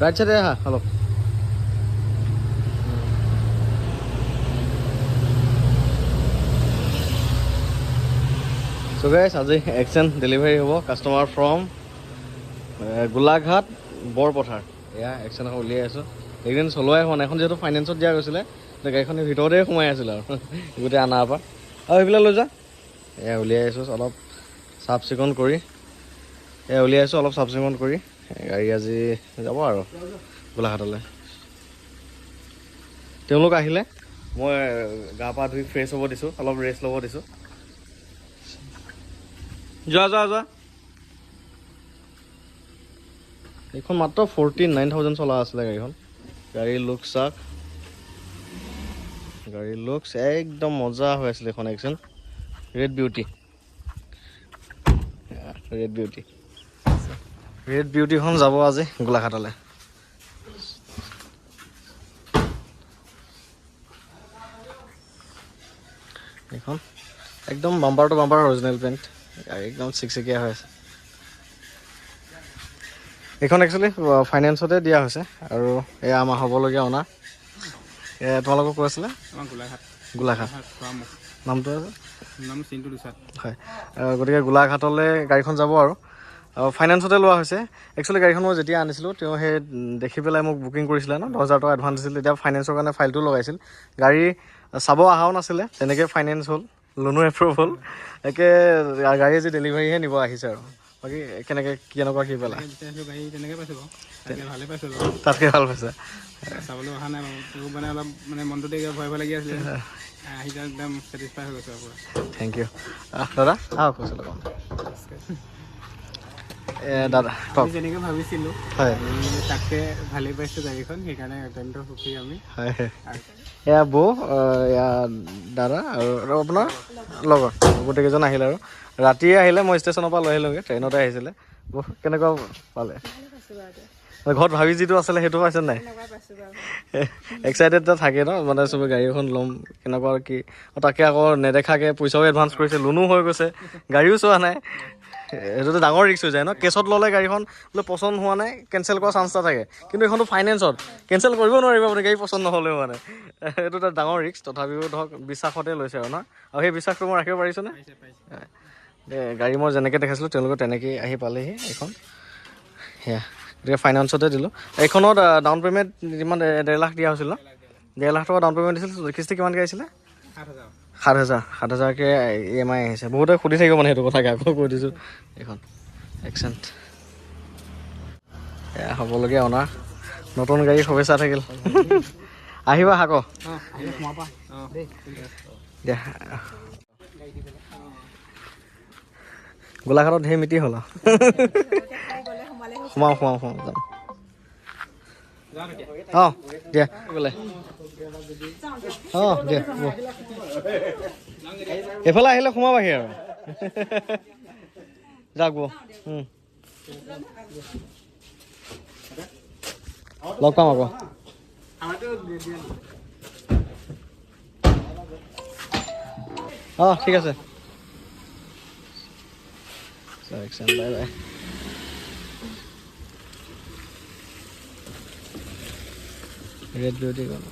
Right চাইডে আহা অলপ চ' গাইছ আজি এক্সেন ডেলিভাৰী হ'ব কাষ্টমাৰ ফ্ৰম গোলাঘাট বৰপথাৰ। এয়া এক্সেন এখন উলিয়াই আছোঁ। এইকেইদিন চলোৱাই হোৱা নাই এখন যিহেতু ফাইনেন্সত দিয়া গৈছিলে তো গাড়ীখনৰ ভিতৰতে সোমাই আছিলে আৰু গোটেই আনাৰ পৰা। আৰু সেইবিলাক লৈ যা। এয়া উলিয়াই আছোঁ অলপ চাফ চিকুণ কৰি। এয়া উলিয়াই আছোঁ অলপ চাফ চিকুণ কৰি। গাড়ী আজি যাব আৰু গোলাঘাটলৈ। তেওঁলোক আহিলে? মই গা পা ধুই ফ্ৰেছ হ'ব দিছোঁ অলপ ৰেষ্ট ল'ব দিছোঁ। যোৱা যোৱা যোৱা। এইখন মাত্ৰ ফৰ্টি নাইন থাউজেণ্ড চলা আছিলে গাড়ীখন। গাড়ীৰ লুক চাক গাড়ীৰ লুকছ একদম মজা হৈ আছিলে এইখন Xcent red beauty red beauty red বিউটিখন যাব আজি গোলাঘাটলৈ। এইখন একদম bumper to bumper original paint একদম চিকচিকীয়া হৈ আছে। এইখন একচুৱেলি ফাইনেন্সতে দিয়া হৈছে আৰু এয়া আমাৰ হ'বলগীয়া অনা। এয়া তোমালোকক কৈ আছিলে? গোলাঘাট। গোলাঘাট। নামটো আছে নাম চিন্তু দুচাত। হয়। গতিকে গোলাঘাটলৈ গাড়ীখন যাব আৰু। ফাইনেন্সতে লোৱা হৈছে। একচুৱেলি গাড়ীখন মই যেতিয়া আনিছিলোঁ তেওঁ সেই দেখি পেলাই মোক বুকিং কৰিছিলে ন দহ হাজাৰ টকা এডভান্স দিছিল। তেতিয়া ফাইনেন্সৰ কাৰণে ফাইলটো লগাইছিল। গাড়ী চাব অহাও নাছিলে তেনেকৈ ফাইনেন্স হ'ল লোনো এপ্ৰুভ হ'ল। একে গাড়ী আজি ডেলিভাৰীহে নিব আহিছে আৰু। বাকী কেনেকৈ কেনেকুৱা কি পেলাই? তাতকৈ ভালো পাইছে। চাবলৈ অহা নাই মানে অলপ মানে মনটোতে কিবা ভয় ভয় লাগি আছিলে। আহি একদম ছেটিছফাই হৈ গৈছোঁ থেংক ইউ দাদা? আহক কৈছিলোঁ দাদা আমি যেনেকৈ ভাবিছিলোঁ হয়। আমি ভালেই পাইছোঁ গাড়ীখন সেইকাৰণে অত্যন্ত সুখী আমি। হয় এয়া বৌ এয়া দাদা আৰু আপোনাৰ লগৰ গোটেইকেইজন আহিলে আৰু। ৰাতিয়ে আহিলে মই ষ্টেচনৰ পৰা লৈ আহিলোঁগৈ ট্ৰেইনতে আহিছিলে। বৌ কেনেকুৱা পালে? ঘৰত ভাবি যিটো আছিলে সেইটো পাইছে নাই? এক্সাইটেড এটা থাকে ন মানে চবে গাড়ী এখন ল'ম কেনেকুৱা কি তাকে আকৌ নেদেখাকৈ পইচাও এডভান্স কৰিছে লোনো হৈ গৈছে গাড়ীও চোৱা নাই। সেইটোতো ডাঙৰ ৰিক্স হৈ যায় ন? কেছত ল'লে গাড়ীখন বোলে পচন্দ হোৱা নাই কেঞ্চেল কৰা চান্স এটা থাকে কিন্তু এইখনতো ফাইনেন্সত কেঞ্চেল কৰিব নোৱাৰিব আপুনি গাড়ী পচন্দ নহ'লেও মানে। এইটো এটা ডাঙৰ ৰিক্স তথাপিও ধৰক বিশ্বাসতে লৈছে আৰু ন? আৰু সেই বিশ্বাসটো মই ৰাখিব পাৰিছোঁনে? গাড়ী মই যেনেকৈ দেখাইছিলোঁ তেওঁলোকে তেনেকেই আহি পালেহি এইখন। সেয়া গতিকে ফাইনেন্সতে দিলোঁ। এইখনত ডাউন পে'মেণ্ট যিমান ডেৰ লাখ দিয়া হৈছিল ন? ডেৰ লাখ টকা ডাউন পে'মেণ্ট দিছিল কিস্তি কিমানকৈ আহিছিলে? সাত হাজাৰ। সাত হাজাৰ সাত হাজাৰকৈ ই এম আই আহিছে। বহুতে সুধি থাকিব মানে সেইটো কথাকে আকৌ কৈ দিছোঁ। এইখন এক্সেণ্ট এয়া হ'বলগীয়া অনাৰ নতুন গাড়ী শুভেচ্ছা থাকিল। আহিবা আকৌ দিয়া গোলাঘাটত ঢেৰ মিতি হ'ল আৰু। সোমাওঁ সোমাওঁ সোমাওঁ যাম। হ্যাঁ দে। বলে দে। এফালে আহিলে সোমাবাহি আৰু। যাওক লগ পাম আকৌ। অঁ ঠিক আছে। ৰেড বিউটি গ'ল